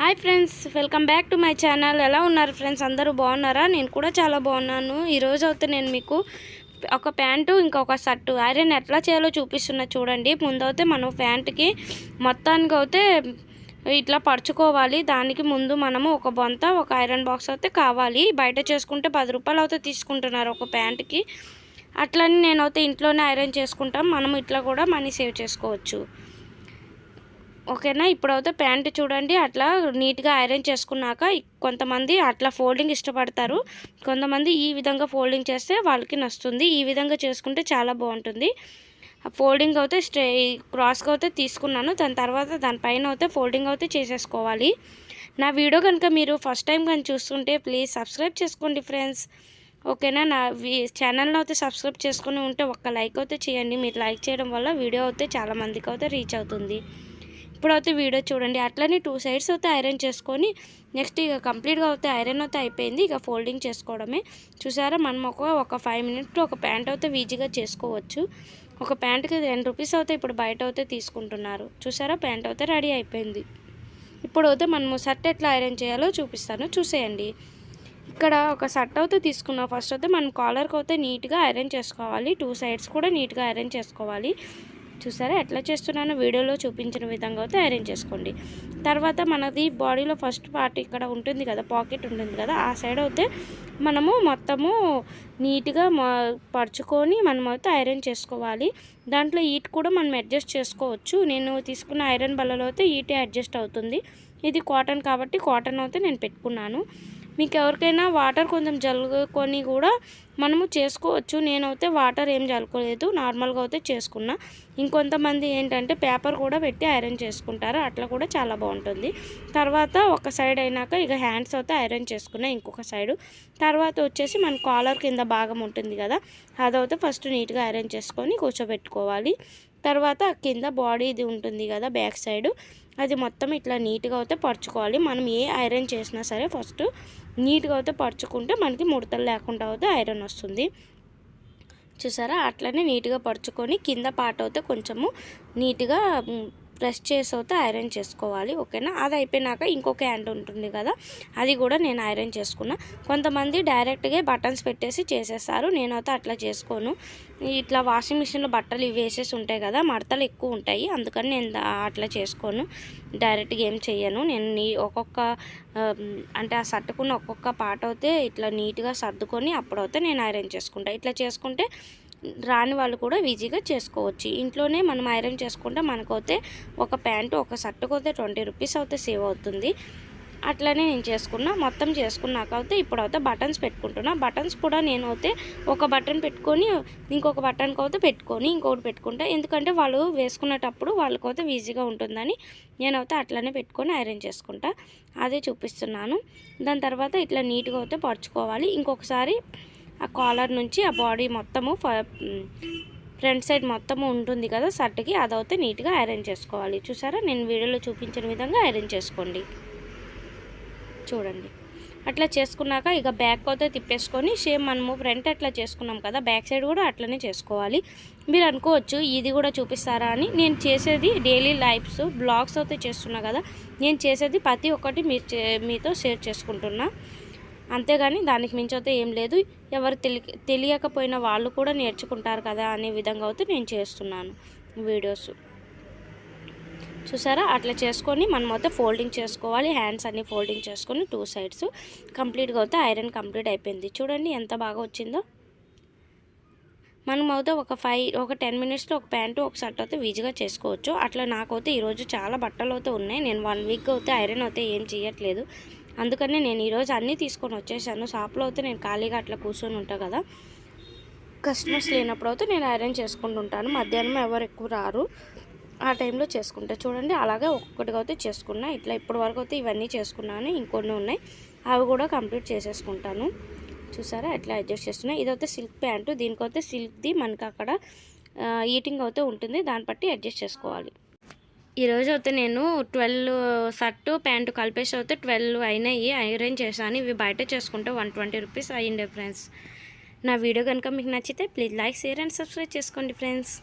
Hi friends welcome back to my channel. ఎలా ఉన్నారు friends? అందరూ బాగున్నారా? నేను కూడా చాలా బాగున్నాను. ఈరోజు అయితే నేను మీకు ఒక ప్యాంటు ఇంకొక షర్టు. ఐరన్ ఎట్లా చేయాలో చూపిస్తున్నా చూడండి. ముందైతే మనం ప్యాంటుకి మొత్తానికి అయితే ఇట్లా పరుచుకోవాలి. దానికి ముందు మనము ఒక బొంత ఒక ఐరన్ బాక్స్ అయితే కావాలి. బయట చేసుకుంటే పది రూపాయలు అయితే తీసుకుంటున్నారు ఒక ప్యాంటుకి. అట్లని నేనైతే ఇంట్లోనే ఐరన్ చేసుకుంటాం. మనం ఇట్లా కూడా మనీ సేవ్ చేసుకోవచ్చు. ఓకేనా? ఇప్పుడైతే ప్యాంట్ చూడండి. అట్లా నీట్గా ఐరన్ చేసుకున్నాక కొంతమంది అట్లా ఫోల్డింగ్ ఇష్టపడతారు. కొంతమంది ఈ విధంగా ఫోల్డింగ్ చేస్తే వాళ్ళకి నస్తుంది ఈ విధంగా చేసుకుంటే చాలా బాగుంటుంది. ఫోల్డింగ్ అయితే స్ట్రే క్రాస్గా అయితే తీసుకున్నాను. దాని తర్వాత దానిపైన అయితే ఫోల్డింగ్ అయితే చేసేసుకోవాలి. నా వీడియో కనుక మీరు ఫస్ట్ టైం కానీ చూస్తుంటే ప్లీజ్ సబ్స్క్రైబ్ చేసుకోండి ఫ్రెండ్స్. ఓకేనా? నా ఛానల్ని అయితే సబ్స్క్రైబ్ చేసుకుని ఉంటే ఒక్క లైక్ అయితే చేయండి. మీరు లైక్ చేయడం వల్ల వీడియో అయితే చాలామందికి అయితే రీచ్ అవుతుంది. ఇప్పుడైతే వీడియో చూడండి. అట్లనే టూ సైడ్స్ అయితే ఐరన్ చేసుకొని నెక్స్ట్ ఇక కంప్లీట్గా అయితే ఐరన్ అయితే అయిపోయింది. ఇక ఫోల్డింగ్ చేసుకోవడమే. చూసారా? మనం ఒక ఒక ఫైవ్ మినిట్స్లో ఒక ప్యాంట్ అయితే ఈజీగా చేసుకోవచ్చు. ఒక ప్యాంట్కి టెన్ రూపీస్ అయితే ఇప్పుడు బయట అయితే తీసుకుంటున్నారు. చూసారా? ప్యాంట్ అయితే రెడీ అయిపోయింది. ఇప్పుడు అయితే మనము షర్ట్ ఎట్లా ఐరన్ చేయాలో చూపిస్తాను. చూసేయండి. ఇక్కడ ఒక షర్ట్ అయితే తీసుకున్నాం. ఫస్ట్ అయితే మనం కాలర్కి అయితే నీట్గా ఐరన్ చేసుకోవాలి. టూ సైడ్స్ కూడా నీట్గా ఐరన్ చేసుకోవాలి. చూసారా? ఎట్లా చేస్తున్నానో వీడియోలో చూపించిన విధంగా అయితే అరేంజ్ చేసుకోండి. తర్వాత మనది బాడీలో ఫస్ట్ పార్ట్ ఇక్కడ ఉంటుంది కదా పాకెట్ ఉంటుంది కదా ఆ సైడ్ అయితే మనము మొత్తము నీట్గా పరుచుకొని మనం అయితే ఐరన్ చేసుకోవాలి. దాంట్లో ఈట్ కూడా మనం అడ్జస్ట్ చేసుకోవచ్చు. నేను తీసుకున్న ఐరన్ బల్లలో అయితే ఈటే అడ్జస్ట్ అవుతుంది. ఇది కాటన్ కాబట్టి కాటన్ అయితే నేను పెట్టుకున్నాను. మీకు ఎవరికైనా వాటర్ కొంచెం జల్లుకొని కూడా మనము చేసుకోవచ్చు. నేనైతే వాటర్ ఏం జల్లుకోలేదు. నార్మల్గా అయితే చేసుకున్నా. ఇంకొంతమంది ఏంటంటే పేపర్ కూడా పెట్టి ఐరన్ చేసుకుంటారు. అట్లా కూడా చాలా బాగుంటుంది. తర్వాత ఒక సైడ్ అయినాక ఇక హ్యాండ్స్ అయితే ఐరన్ చేసుకున్నా ఇంకొక సైడు. తర్వాత వచ్చేసి మన కాలర్ కింద భాగం ఉంటుంది కదా అదైతే ఫస్ట్ నీట్గా ఐరన్ చేసుకొని కూర్చోబెట్టుకోవాలి. తర్వాత కింద బాడీది ఉంటుంది కదా బ్యాక్ సైడ్. అది మొత్తం ఇట్లా నీట్గా అయితే పరుచుకోవాలి. మనం ఏ ఐరన్ చేసినా సరే ఫస్ట్ నీట్గా అయితే పరుచుకుంటే మనకి ముడతలు లేకుండా అయితే ఐరన్ వస్తుంది. చూసారా? అట్లనే నీట్గా పరుచుకొని కింద పాట అయితే కొంచెము నీట్గా ప్రెస్ చేసి అయితే ఐరన్ చేసుకోవాలి ఓకేనా? అది అయిపోయినాక ఇంకొక హ్యాండ్ ఉంటుంది కదా అది కూడా నేను ఐరన్ చేసుకున్నా. కొంతమంది డైరెక్ట్గా బటన్స్ పెట్టేసి చేసేస్తారు నేనైతే అట్లా చేసుకోను. ఇట్లా వాషింగ్ మిషన్లో బట్టలు ఇవి వేసేసి ఉంటాయి కదా మడతలు ఎక్కువ ఉంటాయి అందుకని నేను అట్లా చేసుకోను. డైరెక్ట్గా ఏం చెయ్యను. నేను నీ ఒక్కొక్క అంటే ఆ సర్దుకున్న ఒక్కొక్క పాట అయితే ఇట్లా నీట్గా సర్దుకొని అప్పుడైతే నేను ఐరన్ చేసుకుంటా. ఇట్లా చేసుకుంటే రాని వాళ్ళు కూడా ఈజీగా చేసుకోవచ్చు. ఇంట్లోనే మనం ఐరన్ చేసుకుంటే మనకైతే ఒక ప్యాంటు ఒక షర్టుకు అయితే ట్వంటీ రూపీస్ అయితే సేవ్ అవుతుంది. అట్లనే నేను చేసుకున్నా. మొత్తం చేసుకున్నాక అయితే ఇప్పుడు అయితే బటన్స్ పెట్టుకుంటున్నా. బటన్స్ కూడా నేను అయితే ఒక బటన్ పెట్టుకొని ఇంకొక బటన్కి అయితే పెట్టుకొని ఇంకొకటి పెట్టుకుంటా. ఎందుకంటే వాళ్ళు వేసుకునేటప్పుడు వాళ్ళకైతే ఈజీగా ఉంటుందని నేనైతే అట్లనే పెట్టుకొని ఐరన్ చేసుకుంటా. అదే చూపిస్తున్నాను. దాని తర్వాత ఇట్లా నీట్గా అయితే పరుచుకోవాలి. ఇంకొకసారి ఆ కాలర్ నుంచి ఆ బాడీ మొత్తము ఫ్రంట్ సైడ్ మొత్తము ఉంటుంది కదా షర్ట్కి అదైతే నీట్గా ఐరన్ చేసుకోవాలి. చూసారా? నేను వీడియోలో చూపించిన విధంగా ఐరన్ చేసుకోండి. చూడండి. అట్లా చేసుకున్నాక ఇక బ్యాక్ అయితే తిప్పేసుకొని సేమ్ మనము ఫ్రంట్ అట్లా చేసుకున్నాం కదా బ్యాక్ సైడ్ కూడా అట్లనే చేసుకోవాలి. మీరు అనుకోవచ్చు ఇది కూడా చూపిస్తారా అని. నేను చేసేది డైలీ లైఫ్స్ బ్లాగ్స్ అయితే చేస్తున్నా కదా నేను చేసేది ప్రతి ఒక్కటి మీతో షేర్ చేసుకుంటున్నా. అంతేగాని దానికి మించి అయితే ఏం లేదు. ఎవరు తెలి తెలియకపోయిన వాళ్ళు కూడా నేర్చుకుంటారు కదా అనే విధంగా అయితే నేను చేస్తున్నాను వీడియోస్. చూసారా? అట్లా చేసుకొని మనం అయితే ఫోల్డింగ్ చేసుకోవాలి. హ్యాండ్స్ అన్ని ఫోల్డింగ్ చేసుకొని టూ సైడ్స్ కంప్లీట్గా అయితే ఐరన్ కంప్లీట్ అయిపోయింది. చూడండి ఎంత బాగా వచ్చిందో. మనం అయితే ఒక ఫైవ్ ఒక టెన్ మినిట్స్లో ఒక ప్యాంటు ఒక షర్ట్ అయితే ఈజీగా చేసుకోవచ్చు. అట్లా నాకైతే ఈరోజు చాలా బట్టలు అయితే ఉన్నాయి. నేను వన్ వీక్ అయితే ఐరన్ అయితే ఏం చేయట్లేదు. అందుకనే నేను ఈరోజు అన్నీ తీసుకొని వచ్చేసాను. షాప్లో అయితే నేను ఖాళీగా అట్లా కూర్చొని ఉంటాను కదా. కస్టమర్స్ లేనప్పుడు అయితే నేను ఐరన్ చేసుకుంటుంటాను మధ్యాహ్నం ఎవరు ఎక్కువ రారు. ఆ టైంలో చేసుకుంటా. చూడండి అలాగే ఒక్కొక్కటిగా అయితే చేసుకున్నా. ఇట్లా ఇప్పటి వరకు అయితే ఇవన్నీ చేసుకున్నాను. ఇంకొన్ని ఉన్నాయి. అవి కూడా కంప్లీట్ చేసేసుకుంటాను. చూసారా? ఎట్లా అడ్జస్ట్ చేస్తున్నాయి ఇదైతే సిల్క్ ప్యాంటు. దీనికైతే సిల్క్ది మనకి అక్కడ ఈటింగ్ అయితే ఉంటుంది. దాన్ని బట్టి అడ్జస్ట్ చేసుకోవాలి. ఈరోజు అయితే నేను ట్వెల్వ్ షర్టు ప్యాంటు కలిపేసి అయితే ట్వెల్వ్ అయినాయి. ఐరన్ చేశాను. ఇవి బయట చేసుకుంటే వన్ ట్వంటీ రూపీస్ అయ్యిండే ఫ్రెండ్స్. నా వీడియో కనుక మీకు నచ్చితే please like share and subscribe చేసుకోండి ఫ్రెండ్స్.